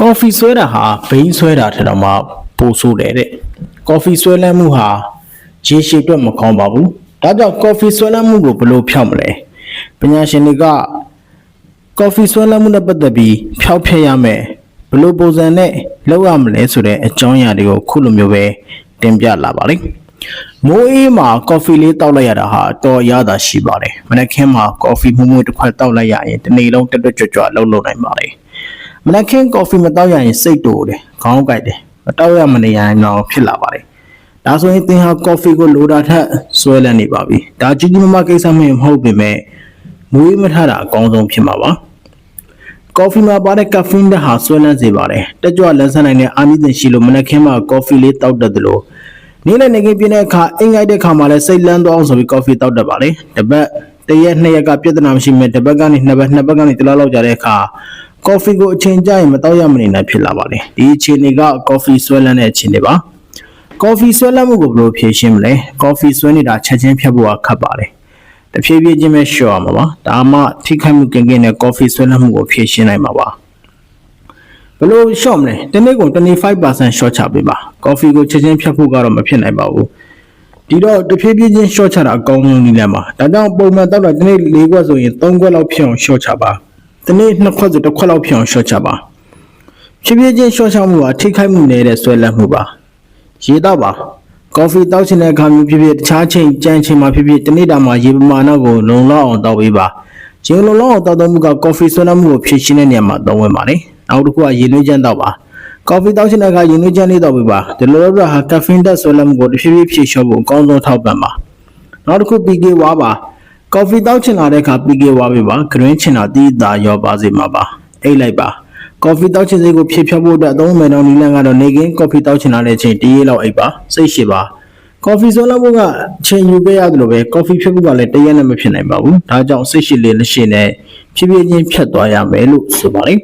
ကော်ဖီဆွဲတာဟာဘိန်းဆွဲတာထက်တော့မှပိုဆိုးတယ်တဲ့ကော်ဖီဆွဲလန်းမှုဟာရေရှည်အတွက်မကောင်းပါဘူးဒါကြောင့်ကော်ဖီဆွဲလန်းမှုကိုဘယ်လိုဖြောက်မလဲပညာရှင်တွေကကော်ဖီဆွဲလန်းမှုနဲ့ပတ်သက်ပြီးဖြောက်ဖျက်ရမယ်ဘယ်လိုပုံစံနဲ့လုပ်ရမလဲဆိုတဲ့အကြောင်းအရာတွေကိုခုလိုမျိုးပဲတင်ပြလာပါလိမ့်မိုးအေးမှာကော်ဖီလေးတောက်လိုက်ရတာဟာအတော်ရတာရှိပါတယ်မနက်ခင်းမှာကော်ဖီမှုမှုတစ်ခွက်တောက်လိုက်ရရင်တစ်နေ့လုံးတက်တက်ကြွကြွလှုပ်လှုပ်နိုင်ပါတယ် မနက်ခင်းကော်ဖီမတောက်ရရင်စိတ်တူတယ်ခေါင်းကိုက်တယ်မတောက်ရမနေရင်တော့ဖြစ်လာပါတယ်ဒါဆိုရင်သင်ဟာကော်ဖီကိုလိုတာထက်ဆွဲလန်းနေပါပြီဒါကြီးကြီးမားမားကိစ္စမဟုတ်ပေမဲ့မွေးမထတာအကောင်းဆုံးဖြစ်မှာပါကော်ဖီမှာပါတဲ့ကက်ဖင်းဓာတ်ဟာဆွဲလန်းစေပါတယ်တက်ကြွလန်းဆန်းနိုင်တဲ့အာမီသင်ရှိလို့မနက်ခင်းမှာကော်ဖီလေးတောက်တတ်တယ်လို့နေ့လည်နေကင်းပြင်းတဲ့အခါအင်္ဂိုက်တဲ့အခါမှာလည်းစိတ်လန်းသွားအောင်ဆိုပြီးကော်ဖီတောက်တတ်ပါလေတပတ်တစ်ရက်နှစ်ရက်ကပြဿနာမရှိမဲ့တစ်ပတ်ကနေနှစ်ပတ်နှစ်ပတ်ကနေတစ်လလောက်ကြာတဲ့အခါ ကော်ဖီကိုအချိန်ကြာရင်မတောက်ရမနေနိုင်ဖြစ်လာပါတယ်ဒီအခြေအနေကကော်ဖီဆွဲလန်းတဲ့အခြေအနေပါကော်ဖီဆွဲလန်းမှုကိုဘယ်လိုဖြေရှင်းမလဲကော်ဖီဆွဲနေတာချက်ချင်းဖြတ်ဖို့ကခက်ပါတယ်တဖြည်းဖြည်းချင်းပဲရှော့ရမှာပါဒါမှထိခိုက်မှုကင်းကင်းနဲ့ကော်ဖီဆွဲလန်းမှုကိုဖြေရှင်းနိုင်မှာပါဘယ်လိုရှော့မလဲတနေ့ကို25%ရှော့ချပေးပါကော်ဖီကိုချက်ချင်းဖြတ်ဖို့ကတော့မဖြစ်နိုင်ပါဘူးဒီတော့တဖြည်းဖြည်းချင်းရှော့ချတာအကောင်းဆုံးနည်းလမ်းပါဒါကြောင့်ပုံမှန်တော့တနေ့၄ခွက်ဆိုရင်၃ခွက်လောက်ဖြစ်အောင်ရှော့ချပါ တနေ့နှစ်ခွက်ဆိုတစ်ခွက်လောက်ဖြစ်အောင်ရှော့ချပါဖြည်းဖြည်းချင်းရှော့ချမှုဟာထိခိုက်မှုနေတဲ့ဆွဲလန်းမှုပါရေတော့ပါကော်ဖီတောက်ချင်တဲ့အခါမျိုးဖြစ်ဖြစ်တခြားချိန်ကြမ်းချိန်မှာဖြစ်ဖြစ်တနေ့တာမှာရေပမာဏကိုလုံလောက်အောင်တောက်ပေးပါရေလုံလောက်အောင်တောက်တော့မှုကကော်ဖီဆွဲလန်းမှုကိုဖြည့်ရှင်းတဲ့နေရာမှာသုံးဝင်ပါလေနောက်တစ်ခုကရေနွေးချမ်းတောက်ပါကော်ဖီတောက်ချင်တဲ့အခါရေနွေးချမ်းလေးတောက်ပေးပါဒီလိုလုပ်တာဟာကက်ဖင်းတက်ဆွဲလန်းမှုကိုတစ်ဖြည်းဖြည်းဖြည့်လျှော့ဖို့အကောင်းဆုံးထောက်ပံ့ပါနောက်တစ်ခု PK ဝါပါ ကော်ဖီတောက်ချင်လာတဲ့အခါ PK ဝါပေးပါဂရင်းချင်တာတီးတာရောပါစေမှာပါအိတ်လိုက်ပါကော်ဖီတောက်ချင်စိတ်ကိုဖြည့်ဖြောက်ဖို့အတွက်အသုံးမယ်တော့နီလန်ကတော့နေကင်းကော်ဖီတောက်ချင်လာတဲ့အချိန်တရေလောက်အိတ်ပါစိတ်ရှိပါကော်ဖီဆွဲလောက်ဖို့ကအချိန်ယူခဲ့ရတယ်လို့ပဲကော်ဖီဖြတ်ဖို့ကလည်းတရက်နဲ့မဖြစ်နိုင်ပါဘူးဒါကြောင့်စိတ်ရှိလေလက်ရှိနဲ့ဖြည်းဖြည်းချင်းဖြတ်သွားရမယ်လို့ဆိုပါလိမ့်